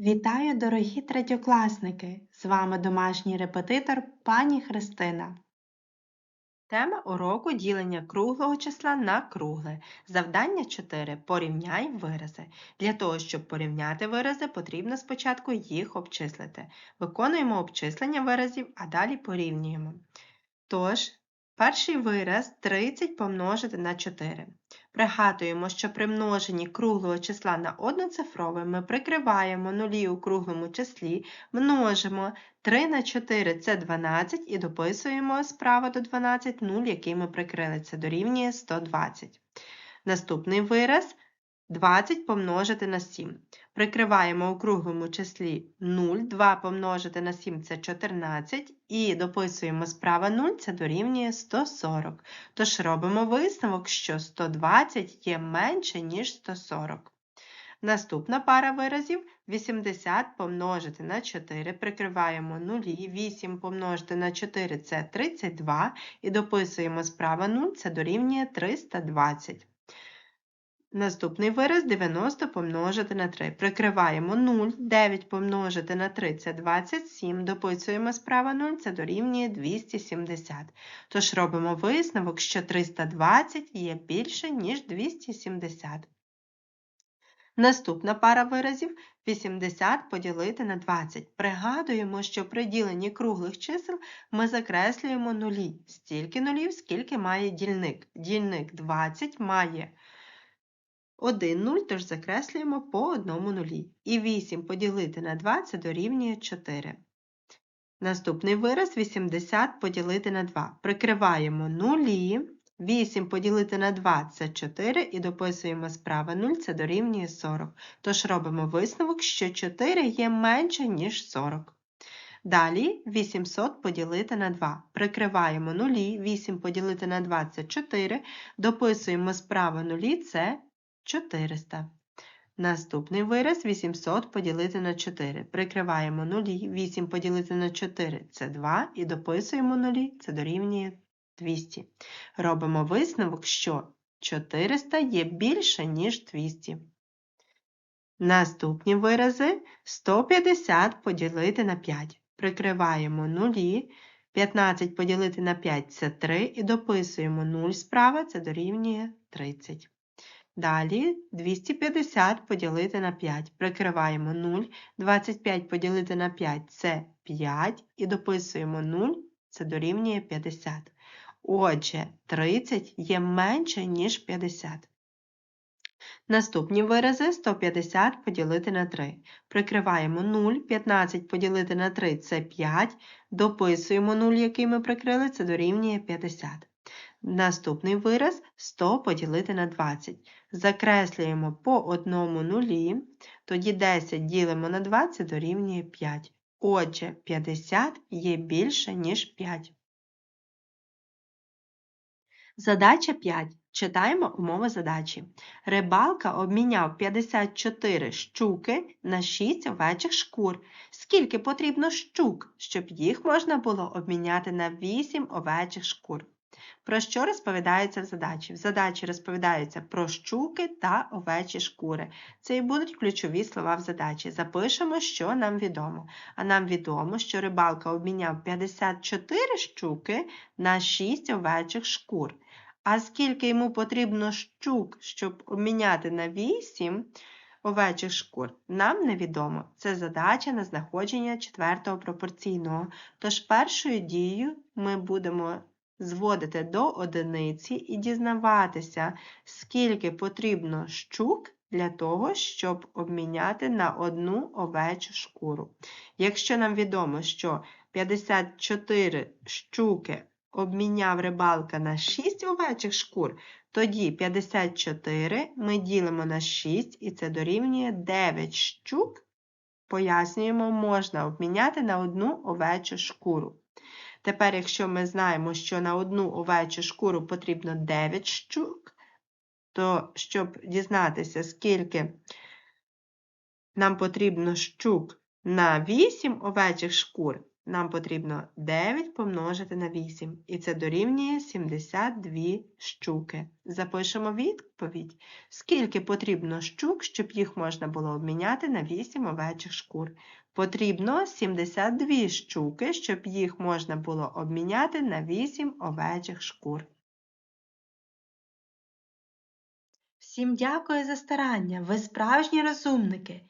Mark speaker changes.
Speaker 1: Вітаю, дорогі третьокласники! З вами домашній репетитор пані Христина. Тема уроку ділення круглого числа на кругле. Завдання 4. Порівняй вирази. Для того, щоб порівняти вирази, потрібно спочатку їх обчислити. Виконуємо обчислення виразів, а далі порівнюємо. Тож, перший вираз 30 помножити на 4. Пригадуємо, що при множенні круглого числа на одноцифрове ми прикриваємо нулі у круглому числі, множимо 3 на 4 це 12 і дописуємо справа до 12 0, який ми прикрили. Це дорівнює 120. Наступний вираз 20 помножити на 7. Прикриваємо у круглому числі 0, 2 помножити на 7 це 14, і дописуємо справа 0, це дорівнює 140. Тож робимо висновок, що 120 є менше, ніж 140. Наступна пара виразів 80 помножити на 4, прикриваємо нулі, 8 помножити на 4 це 32, і дописуємо справа 0, це дорівнює 320. Наступний вираз 90 помножити на 3. Прикриваємо 0, 9 помножити на 3 це 27, дописуємо справа 0, це дорівнює 270. Тож робимо висновок, що 320 є більше, ніж 270. Наступна пара виразів 80 поділити на 20. Пригадуємо, що при діленні круглих чисел ми закреслюємо нулі. Стільки нулів, скільки має дільник. Дільник 20 має 1 0, тож закреслюємо по одному нулі. І 8 поділити на 2 це дорівнює 4. Наступний вираз 80 поділити на 2. Прикриваємо нулі. 8 поділити на 2 це 4, і дописуємо справа 0, це дорівнює 40. Тож робимо висновок, що 4 є менше, ніж 40. Далі 800 поділити на 2. Прикриваємо нулі, 8 поділити на 2 це 4, дописуємо справа нулі, це 400. Наступний вираз 800 поділити на 4. Прикриваємо нулі, 8 поділити на 4 це 2, і дописуємо нулі, це дорівнює 200. Робимо висновок, що 400 є більше, ніж 200. Наступні вирази 150 поділити на 5. Прикриваємо нулі, 15 поділити на 5 це 3, і дописуємо 0 справа, це дорівнює 30. Далі 250 поділити на 5. Прикриваємо 0, 25 поділити на 5 це 5, і дописуємо 0, це дорівнює 50. Отже, 30 є менше, ніж 50. Наступні вирази 150 поділити на 3. Прикриваємо 0, 15 поділити на 3 це 5, дописуємо 0, який ми прикрили, це дорівнює 50. Наступний вираз 100 поділити на 20. Закреслюємо по одному нулі, тоді 10 ділимо на 20 дорівнює 5. Отже, 50 є більше, ніж 5. Задача 5. Читаємо умови задачі. Рибалка обміняв 54 щуки на 6 овечих шкур. Скільки потрібно щук, щоб їх можна було обміняти на 8 овечих шкур? Про що розповідається в задачі? В задачі розповідається про щуки та овечі шкури. Це і будуть ключові слова в задачі. Запишемо, що нам відомо. А нам відомо, що рибалка обміняв 54 щуки на 6 овечих шкур. А скільки йому потрібно щук, щоб обміняти на 8 овечих шкур, нам невідомо. Це задача на знаходження четвертого пропорційного. Тож першою дією ми будемо зводити до одиниці і дізнаватися, скільки потрібно щук для того, щоб обміняти на одну овечу шкуру. Якщо нам відомо, що 54 щуки обміняв рибалка на 6 овечих шкур, тоді 54 ми ділимо на 6, і це дорівнює 9 щук, пояснюємо, можна обміняти на одну овечу шкуру. Тепер, якщо ми знаємо, що на одну овечу шкуру потрібно 9 щук, то щоб дізнатися, скільки нам потрібно щук на 8 овечих шкур, Нам потрібно 9 помножити на 8, і це дорівнює 72 щуки. Запишемо відповідь. Скільки потрібно щук, щоб їх можна було обміняти на 8 овечих шкур? Потрібно 72 щуки, щоб їх можна було обміняти на 8 овечих шкур. Всім дякую за старання. Ви справжні розумники.